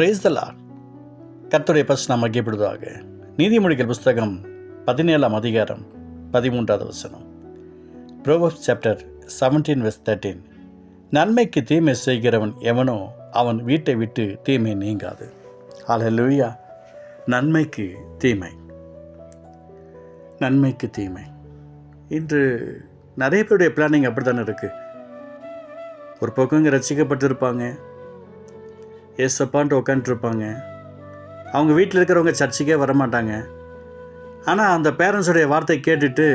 Price தலா கர்த்தருடைய bus நாம் மகிழ்ப்படுவதாக நீதிமொழிகள் புஸ்தகம் பதினேழாம் அதிகாரம் பதிமூன்றாவது வசனம். Proverb chapter seventeen verse thirteen நன்மைக்கு தீமை செய்கிறவன் எவனோ அவன் வீட்டை விட்டு தீமை நீங்காது. ஹalleluya நன்மைக்கு தீமை. நன்மைக்கு தீமை. இன்று நிறைய பேருடைய பிளானிங் அப்படி தானே இருக்குது ஒரு பக்கம் இங்கே ரசிக்கப்பட்டிருப்பாங்க. ஏசப்பான்ட்டு உட்காந்துருப்பாங்க அவங்க வீட்டில் இருக்கிறவங்க சர்ச்சுக்கே வரமாட்டாங்க. ஆனால் அந்த பேரண்ட்ஸுடைய வார்த்தை கேட்டுட்டு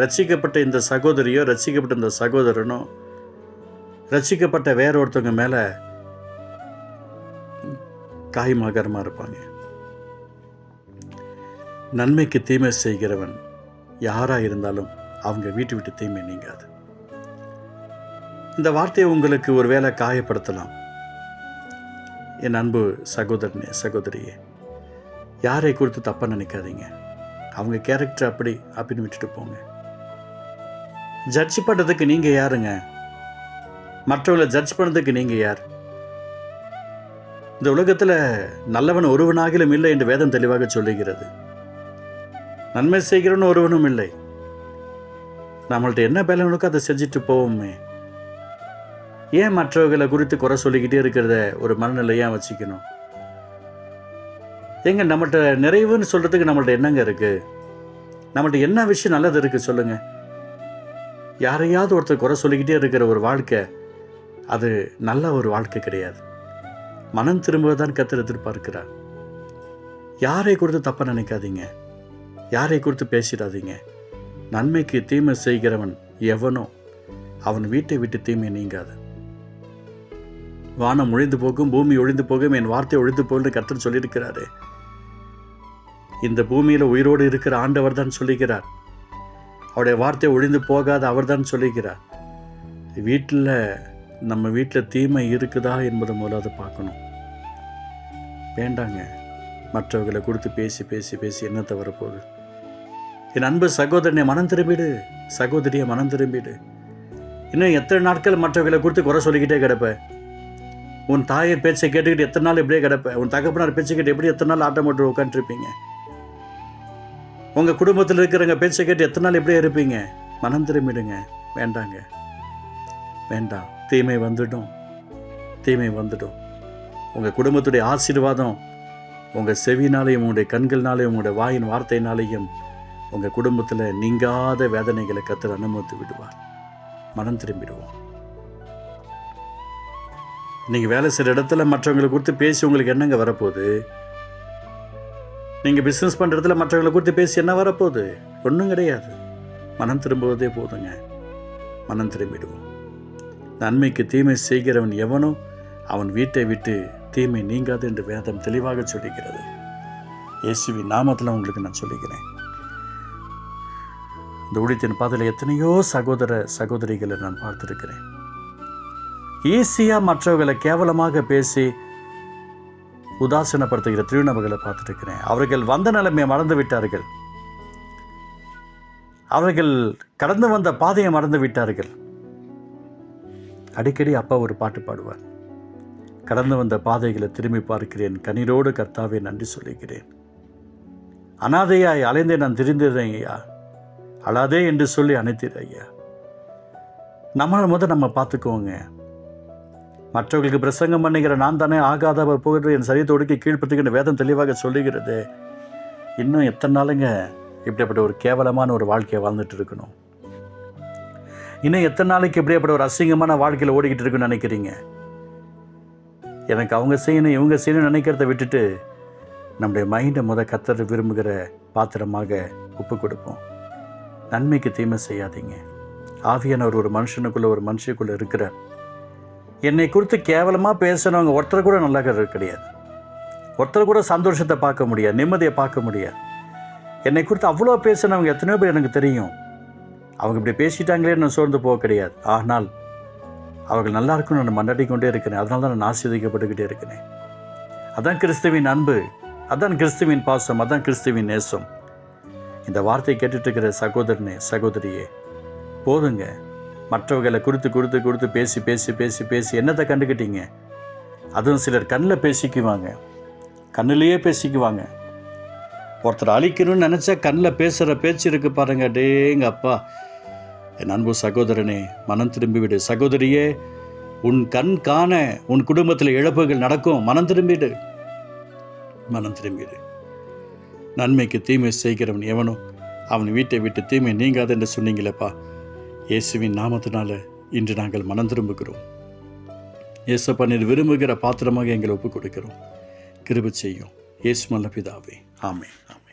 ரசிக்கப்பட்ட இந்த சகோதரியோ ரசிக்கப்பட்ட இந்த சகோதரனோ ரசிக்கப்பட்ட வேற ஒருத்தவங்க மேலே காய்மாகரமாக இருப்பாங்க. நன்மைக்கு தீமை செய்கிறவன் யாராக இருந்தாலும் அவங்க வீட்டு விட்டு தீமை நீங்காது. இந்த வார்த்தையை உங்களுக்கு ஒருவேளை காயப்படுத்தலாம். என் அன்பு சகோதரனே சகோதரியே யாரை குறித்து தப்பாக நினைக்காதீங்க. அவங்க கேரக்டர் அப்படி அப்படின்னு விட்டுட்டு போங்க. ஜட்ஜ் பண்ணுறதுக்கு நீங்கள் யாருங்க? மற்றவங்களை ஜட்ஜ் பண்ணுறதுக்கு நீங்கள் யார்? இந்த உலகத்தில் நல்லவன் ஒருவனாகிலும் இல்லை என்று வேதம் தெளிவாக சொல்லுகிறது. நன்மை செய்கிறவன் ஒருவனும் இல்லை. நம்மள்ட்ட என்ன பலனுக்கோ அதை செஞ்சுட்டு போவோமே? ஏன் மற்றவர்களை குறித்து குறை சொல்லிக்கிட்டே இருக்கிறத ஒரு மனநிலையாக வச்சுக்கணும்? எங்க நம்மள்ட்ட நிறைவுன்னு சொல்கிறதுக்கு நம்மள்ட்ட என்னங்க இருக்குது நம்மள்ட்ட என்ன விஷயம் நல்லது இருக்குது சொல்லுங்கள் யாரையாவது ஒருத்தர் குறை சொல்லிக்கிட்டே இருக்கிற ஒரு வாழ்க்கை அது நல்ல ஒரு வாழ்க்கை கிடையாது. மனம் திரும்ப தான் கத்தர் எதிர்பார்க்கிறார். யாரை குறித்து தப்பாக நினைக்காதீங்க. யாரை குறித்து பேசிடாதீங்க. நன்மைக்கு தீமை செய்கிறவன் எவனோ அவன் வீட்டை விட்டு தீமை நீங்காது. வானம் ஒழிந்து போகும் பூமி ஒழிந்து போகும் என் வார்த்தை ஒழிந்து போகும்னு கர்த்தர் சொல்லியிருக்கிறாரு. இந்த பூமியில் உயிரோடு இருக்கிற ஆண்டவர் தான் சொல்லுகிறார். அவருடைய வார்த்தை ஒழிந்து போகாத அவர் தான் சொல்லுகிறார். வீட்டில் நம்ம வீட்டில் தீமை இருக்குதா என்பது மூலம் அதை பார்க்கணும். வேண்டாங்க. மற்றவர்களை கொடுத்து பேசி பேசி பேசி என்ன தவறப்போகுது என் அன்பு சகோதரனை மனம் திரும்பிடு. சகோதரியை மனம் திரும்பிடு. இன்னும் எத்தனை நாட்கள் மற்றவர்களை கொடுத்து குறை சொல்லிக்கிட்டே கிடப்ப? உன் தாயை பேச்சை கேட்டுக்கிட்டு எத்தனை நாள் இப்படியே கிடப்ப? உன் தகப்பனார் பேச்சை கேட்டு எப்படி எத்தனை நாள் ஆட்டம் போட்டு உட்காந்துருப்பீங்க உங்கள் குடும்பத்தில் இருக்கிறவங்க பேச்சை கேட்டு எத்தனை நாள் இப்படியே இருப்பீங்க? மனம் திரும்பிடுங்க. வேண்டாங்க. வேண்டாம். தீமை வந்துடும். தீமை வந்துடும். உங்கள் குடும்பத்துடைய ஆசீர்வாதம் உங்கள் செவினாலையும் உங்களுடைய கண்கள்னாலையும் உங்களுடைய வாயின் வார்த்தையினாலையும் உங்கள் குடும்பத்தில் நீங்காத வேதனைகளை கத்தர் அனுமதித்து விடுவார். மனம் திரும்பிடுவோம். நீங்கள் வேலை செய்கிற இடத்துல மற்றவங்களை குறித்து பேசி உங்களுக்கு என்னங்க வரப்போகுது? நீங்கள் பிஸ்னஸ் பண்ணுற இடத்துல மற்றவங்களை குறித்து பேசி என்ன வரப்போகுது? ஒன்றும் கிடையாது. மனம் திரும்புவதே போதுங்க. மனம் திரும்பிடுவோம். நன்மைக்கு தீமை செய்கிறவன் எவனோ அவன் வீட்டை விட்டு தீமை நீங்காது என்று வேதம் தெளிவாக சொல்லுகிறது. இயேசுவி நாமத்தில் உங்களுக்கு நான் சொல்லிக்கிறேன் இந்த ஊழியத்தின் பாதையில் எத்தனையோ சகோதர சகோதரிகளை நான் பார்த்துருக்கிறேன். ஈஸியாக மற்றவர்களை கேவலமாக பேசி உதாசீனப்படுத்துகிற திருநபர்களை பார்த்துருக்கிறேன் அவர்கள் வந்த நிலைமையை மறந்து விட்டார்கள். அவர்கள் கடந்து வந்த பாதையை மறந்து விட்டார்கள். அடிக்கடி அப்பா ஒரு பாட்டு பாடுவார். கடந்து வந்த பாதைகளை திரும்பி பார்க்கிறேன். கண்ணீரோடு கர்த்தாவே நன்றி சொல்லுகிறேன். அனாதையாய் அலைந்தே நான் திரிந்தேன் ஐயா. அழாதே என்று சொல்லி அணைத்தீர் ஐயா. நம்மளை முதல் நம்ம பார்த்துக்கோங்க. மற்றவர்களுக்கு பிரசங்கம் பண்ணுகிற நான் தானே ஆகாதவர் போகிற என் சரீரத்தோடுக்கு கீழ்ப்படுத்துகிற வேதம் தெளிவாக சொல்லுகிறது. இன்னும் எத்தனை நாளுங்க இப்படிப்பட்ட ஒரு கேவலமான ஒரு வாழ்க்கையை வாழ்ந்துட்டு இருக்கணும்? இன்னும் எத்தனை நாளைக்கு இப்படியாப்பட்ட ஒரு அசிங்கமான வாழ்க்கையில் ஓடிக்கிட்டு இருக்குன்னு நினைக்கிறீங்க? எனக்கு அவங்க செய்யணும் இவங்க செய்யணும்னு நினைக்கிறத விட்டுட்டு நம்முடைய மைண்டை முத கத்தர் விரும்புகிற பாத்திரமாக ஒப்பு கொடுப்போம். நன்மைக்கு தீமை செய்யாதீங்க. ஆவியானவர் ஒரு மனுஷனுக்குள்ளே ஒரு மனுஷனுக்குள்ளே இருக்கிறார். என்னை குறித்து கேவலமாக பேசினவங்க ஒருத்தர் கூட நல்லா கிடையாது. ஒருத்தர் கூட சந்தோஷத்தை பார்க்க முடியாது நிம்மதியை பார்க்க முடியாது. என்னை குறித்து அவ்வளோ பேசினவங்க எத்தனையோ பேர் எனக்கு தெரியும். அவங்க இப்படி பேசிட்டாங்களே நான் சோர்ந்து போக கிடையாது. ஆனால் அவர்கள் நல்லா இருக்கும்னு நான் மண்டாடி கொண்டே இருக்கிறேன். அதனால தான் நான் ஆசீர்வதிக்கப்பட்டுக்கிட்டே இருக்கிறேன். அதான் கிறிஸ்துவின் அன்பு அதான் கிறிஸ்துவின் பாசம் அதான் கிறிஸ்துவின் நேசம். இந்த வார்த்தையை கேட்டுட்டு இருக்கிற சகோதரனே சகோதரியே போதுங்க. மற்றவர்களை குறித்து கொடுத்து கொடுத்து பேசி பேசி பேசி பேசி என்னத்தை கண்டுக்கிட்டீங்க? அதுவும் சிலர் கண்ணில் பேசிக்குவாங்க. கண்ணிலேயே பேசிக்குவாங்க. ஒருத்தர் அழிக்கணும்னு நினச்சா கண்ணில் பேசுகிற பேச்சு இருக்கு பாருங்க. டேங்க அப்பா. என் அன்பு சகோதரனே மனம் திரும்பிவிடு. சகோதரியே உன் கண் காண உன் குடும்பத்தில் இழப்புகள் நடக்கும். மனம் திரும்பிடு. மனம் திரும்பிடு. நன்மைக்கு தீமை செய்கிறவன் எவனோ? அவன் வீட்டை விட்டு தீமை நீங்காது என்று சொன்னீங்களேப்பா. இயேசுவின் நாமத்தினால இன்று நாங்கள் மனம் திரும்புகிறோம். இயேசப்பா நீர் விரும்புகிற பாத்திரமாக எங்களை ஒப்புக் கொடுக்கிறோம் கிருப செய்யும். இயேசு மல்ல பிதாவே. ஆமே ஆமே